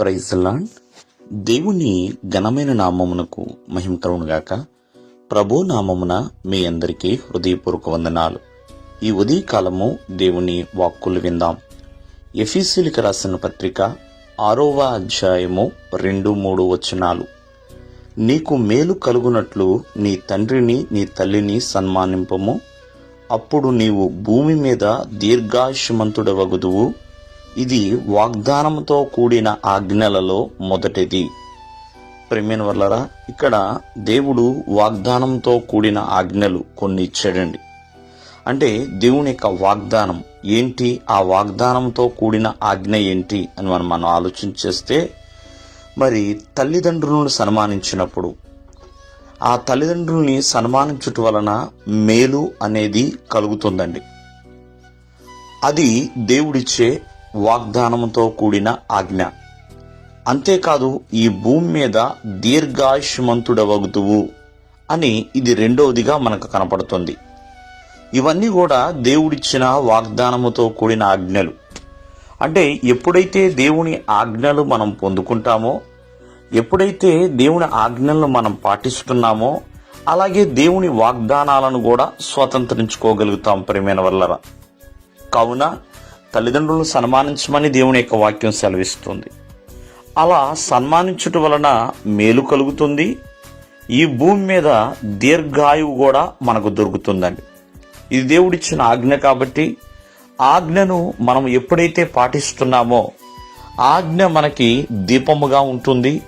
ప్రైజ్లాండ్ దేవుని ఘనమైన నామమునకు మహిమ కలుగునుగాక ప్రభు నామమున మీ అందరికీ హృదయపూర్వక వందనాలు. ఈ ఉదయకాలము దేవుని వాక్కులు విందాం. ఎఫీసీలకు రాసిన పత్రిక ఆరవ అధ్యాయము రెండు మూడు వచనాలు. నీకు మేలు కలుగునట్లు నీ తండ్రిని నీ తల్లిని సన్మానింపము. అప్పుడు నీవు భూమి మీద దీర్ఘాయుష్మంతుడవగుదువు. ఇది వాగ్దానంతో కూడిన ఆజ్ఞలలో మొదటిది. ప్రేమైన వల్లరా ఇక్కడ దేవుడు వాగ్దానంతో కూడిన ఆజ్ఞలు కొన్ని ఇచ్చాడండి. అంటే దేవుని యొక్క వాగ్దానం ఏంటి? ఆ వాగ్దానంతో కూడిన ఆజ్ఞ ఏంటి అని మనం మనం ఆలోచన చేస్తే మరి తల్లిదండ్రులను సన్మానించినప్పుడు ఆ తల్లిదండ్రుల్ని సన్మానించుట వలన మేలు అనేది కలుగుతుందండి. అది దేవుడిచ్చే వాగ్దానంతో కూడిన ఆజ్ఞ. అంతేకాదు ఈ భూమి మీద దీర్ఘాయుష్మంతుడవగుతువు అని ఇది రెండవదిగా మనకు కనపడుతుంది. ఇవన్నీ కూడా దేవుడిచ్చిన వాగ్దానముతో కూడిన ఆజ్ఞలు. అంటే ఎప్పుడైతే దేవుని ఆజ్ఞలు మనం పొందుకుంటామో ఎప్పుడైతే దేవుని ఆజ్ఞలను మనం పాటిస్తున్నామో అలాగే దేవుని వాగ్దానాలను కూడా స్వతంత్రించుకోగలుగుతాం ప్రేమైన వల్లరా. కావున తల్లిదండ్రులను సన్మానించమని దేవుని యొక్క వాక్యం సెలవిస్తుంది. అలా సన్మానించుట వలన మేలు కలుగుతుంది. ఈ భూమి మీద దీర్ఘాయువు కూడా మనకు దొరుకుతుందండి. ఇది దేవుడిచ్చిన ఆజ్ఞ కాబట్టి ఆజ్ఞను మనం ఎప్పుడైతే పాటిస్తున్నామో ఆజ్ఞ మనకి దీపముగా ఉంటుంది.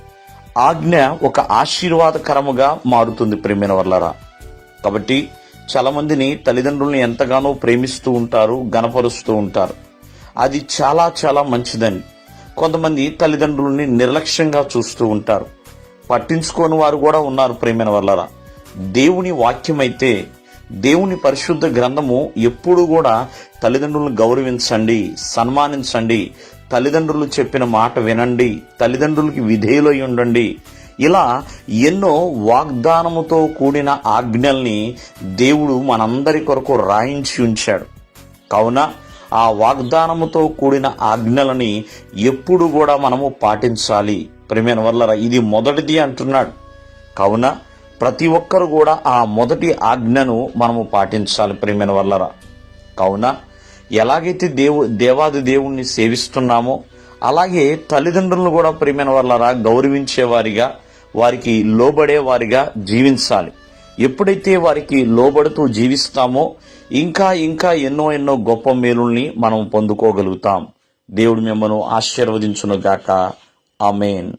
ఆజ్ఞ ఒక ఆశీర్వాదకరముగా మారుతుంది ప్రేమైన వల్లరా కాబట్టి చాలామందిని తల్లిదండ్రులను ఎంతగానో ప్రేమిస్తూ ఉంటారు గనపరుస్తూ ఉంటారు. అది చాలా చాలా మంచిదని. కొంతమంది తల్లిదండ్రుల్ని నిర్లక్ష్యంగా చూస్తూ ఉంటారు. పట్టించుకోని వారు కూడా ఉన్నారు ప్రేమైన వల్లరా దేవుని వాక్యమైతే దేవుని పరిశుద్ధ గ్రంథము ఎప్పుడు కూడా తల్లిదండ్రులను గౌరవించండి సన్మానించండి తల్లిదండ్రులు చెప్పిన మాట వినండి తల్లిదండ్రులకి విధేయులై ఉండండి. ఇలా ఎన్నో వాగ్దానముతో కూడిన ఆజ్ఞల్ని దేవుడు మనందరి కొరకు రాయించి ఉంచాడు. కావున ఆ వాగ్దానముతో కూడిన ఆజ్ఞలని ఎప్పుడు కూడా మనము పాటించాలి. ప్రేమైన వల్లరా ఇది మొదటిది అంటున్నాడు. కావున ప్రతి ఒక్కరు కూడా ఆ మొదటి ఆజ్ఞను మనము పాటించాలి ప్రేమైన వల్లరా. కావున ఎలాగైతే దేవు దేవాది దేవుణ్ణి సేవిస్తున్నామో అలాగే తల్లిదండ్రులను కూడా ప్రేమైన వల్లరా గౌరవించేవారిగా వారికి లోబడే వారిగా జీవించాలి. ఎప్పుడైతే వారికి లోబడుతూ జీవిస్తామో ఇంకా ఇంకా ఎన్నో ఎన్నో గొప్ప మేలుల్ని మనం పొందుకోగలుగుతాం. దేవుడు మిమ్మల్ని ఆశీర్వదించునుగాక. ఆమెన్.